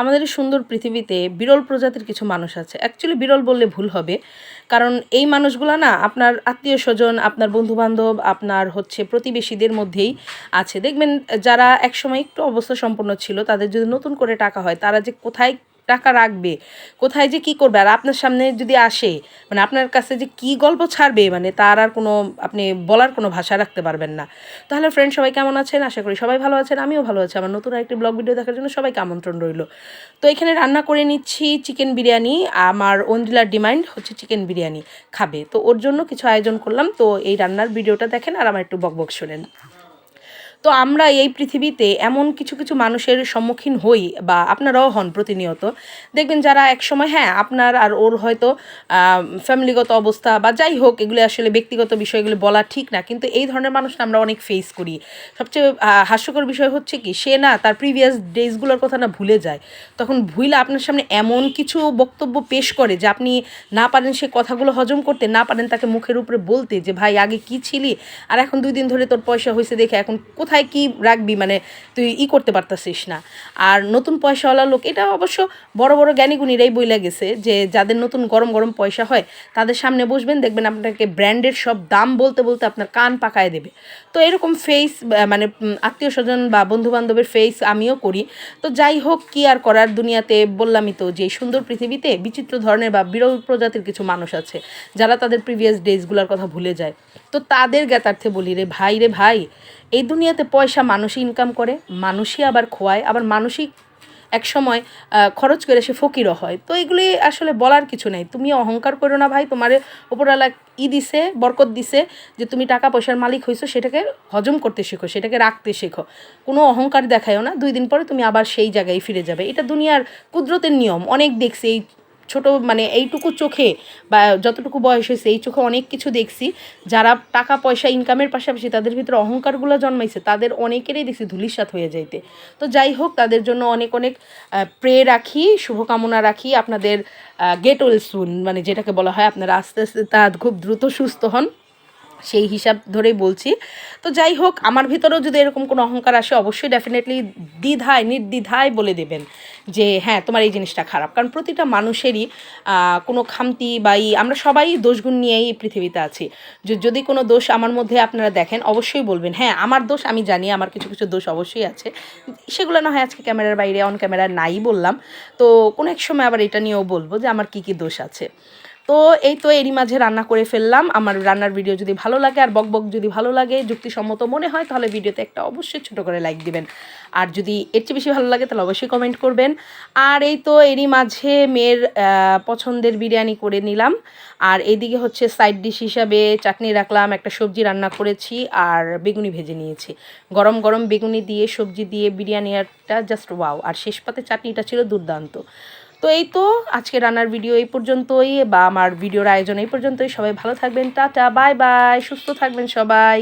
আমাদের সুন্দর পৃথিবীতে বিরল প্রজাতির কিছু মানুষ আছে। অ্যাকচুয়ালি বিরল বললে ভুল হবে। কারণ এই মানুষগুলো না আপনার আত্মীয় স্বজন, আপনার বন্ধুবান্ধব, আপনার হচ্ছে প্রতিবেশীদের মধ্যেই আছে। দেখবেন যারা একসময় একটু অবস্থা সম্পন্ন ছিল, তাদের যদি নতুন করে টাকা হয়, তারা যে কোথায় টাকা রাখবে, কোথায় যে কি করবে? আর আপনার সামনে যদি আসে মানে আপনার কাছে যে কি গল্প ছাড়বে মানে তার আর কোনো, আপনি বলার কোনো ভাষা রাখতে পারবেন না। তাহলে ফ্রেন্ড সবাই কেমন আছেন? আশা করি সবাই ভালো আছেন, আমিও ভালো আছি। আমার নতুন আরেকটি ব্লগ ভিডিও দেখার জন্য সবাইকে আমন্ত্রণ রইল। তো এখানে রান্না করে নিচ্ছি চিকেন বিরিয়ানি। আমার অঞ্জিলার ডিমান্ড হচ্ছে চিকেন বিরিয়ানি খাবে। তো ওর জন্য কিছু আয়োজন করলাম। তো এই রান্নার ভিডিওটা দেখেন আর আমার একটু বকবক শোনেন। তো আমরা এই পৃথিবীতে এমন কিছু কিছু মানুষের সম্মুখীন হই বা আপনারাও হন প্রতিনিয়ত। দেখবেন যারা এক সময় হ্যাঁ আপনার আর ওর হয়তো ফ্যামিলিগত অবস্থা বা যাই হোক, এগুলো আসলে ব্যক্তিগত বিষয়গুলো বলা ঠিক না। কিন্তু এই ধরনের মানুষ আমরা অনেক ফেস করি। সবচেয়ে হাস্যকর বিষয় হচ্ছে কি, সে না তার প্রিভিয়াস ডেজগুলোর কথা না ভুলে যায়। তখন ভুলে আপনার সামনে এমন কিছু বক্তব্য পেশ করে যে আপনি না পারেন সে কথাগুলো হজম করতে, না পারেন তাকে মুখের উপরে বলতে যে, ভাই, আগে কি ছিলি? আর এখন দুই দিন ধরে তোর পয়সা হয়েছে দেখে এখন কোথায় কি রাখবি? মানে তুই ই করতে পারতাছিস না। আর নতুন পয়সাওয়ালা লোক, এটা অবশ্য বড় বড় জ্ঞানীগুণীরাই বইলা গেছে যে যাদের নতুন গরম গরম পয়সা হয়, তাদের সামনে বসবেন, দেখবেন আপনাকে ব্র্যান্ডের সব দাম বলতে বলতে আপনার কান পাকায় দেবে। তো এরকম ফেস মানে আত্মীয় স্বজন বা বন্ধু বান্ধবের ফেস আমিও করি। তো যাই হোক, কি আর করার দুনিয়াতে বললামই তো যে সুন্দর পৃথিবীতে বিচিত্র ধরনের বা বিরল প্রজাতির কিছু মানুষ আছে, যারা তাদের প্রিভিয়াস ডেজগুলোর কথা ভুলে যায়। তো তাদের জ্ঞাতার্থে বলি রে ভাই রে ভাই এই দুনিয়াতে পয়সা মানুষই ইনকাম করে, মানুষই আবার খোয়ায়, আবার মানুষই এক সময় খরচ করে সে ফকিরও হয়। তো এগুলি আসলে বলার কিছু নেই। তুমি অহংকার করো না ভাই, তোমার ওপরওয়ালা ই দিছে, বরকত দিছে যে তুমি টাকা পয়সার মালিক হয়েছো সেটাকে হজম করতে শেখো, সেটাকে রাখতে শেখো। কোনো অহংকার দেখায়ও না, দুই দিন পরে তুমি আবার সেই জায়গায় ফিরে যাবে। এটা দুনিয়ার কুদরতের নিয়ম। অনেক দেখছি এই ছোট মানে এইটুকু চোখে বা যতটুকু বয়স হয়েছে, এই চোখে অনেক কিছু দেখছি। যারা টাকা, পয়সা ইনকামের পাশাপাশি তাদের ভিতরে অহংকারগুলো জন্মাইছে, তাদের অনেকেরই দেখছি ধুলিসাত হয়ে যাইতে। তো যাই হোক, তাদের জন্য অনেক অনেক প্রে রাখি, শুভকামনা রাখি আপনাদের গেট ওয়েল সুন মানে যেটাকে বলা হয়, আপনারা আস্তে আস্তে তা খুব দ্রুত সুস্থ হন। সেই হিসাব ধরেই বলছি। তো যাই হোক, আমার ভিতরেও যদি এরকম কোনো অহংকার আসে, অবশ্যই ডেফিনেটলি দ্বিধায়, নির্দ্বিধায় বলে দেবেন যে হ্যাঁ তোমার এই জিনিসটা খারাপ। কারণ প্রতিটা মানুষেরই কোনো খামতি বা ই, আমরা সবাই দোষগুণ নিয়েই পৃথিবীতে আছি। যদি কোনো দোষ আমার মধ্যে আপনারা দেখেন, অবশ্যই বলবেন হ্যাঁ আমার দোষ আমি জানি, আমার কিছু কিছু দোষ অবশ্যই আছে। সেগুলো না হয় আজকে ক্যামেরার বাইরে, অন ক্যামেরা নাই বললাম। তো কোনো এক সময় আবার এটা নিয়েও বলব যে, আমার কী কী দোষ আছে? তো এই তো এরই মাঝে রান্না করে ফেললাম। আমার রান্নার ভিডিও যদি ভালো লাগে আর বকবক যদি ভালো লাগে, যুক্তিসম্মত মনে হয়, তাহলে ভিডিওতে একটা অবশ্যই ছোটো করে লাইক দিবেন। আর যদি এর চেয়ে বেশি ভালো লাগে, তাহলে অবশ্যই কমেন্ট করবেন। আর এই তো এরই মাঝে মেয়ের পছন্দের বিরিয়ানি করে নিলাম। আর এইদিকে হচ্ছে সাইড ডিশ হিসাবে চাটনি রাখলাম, একটা সবজি রান্না করেছি আর বেগুনি ভেজে নিয়েছি। গরম গরম বেগুনি দিয়ে, সবজি দিয়ে বিরিয়ানিটা জাস্ট ওয়াও আর শেষ পাতে চাটনিটা ছিল দুর্দান্ত। তো এই তো আজকে রান্নার ভিডিও এই পর্যন্তই বা আমার ভিডিওর আয়োজন এই পর্যন্তই। সবাই ভালো থাকবেন, টাটা বাই বাই সুস্থ থাকবেন সবাই।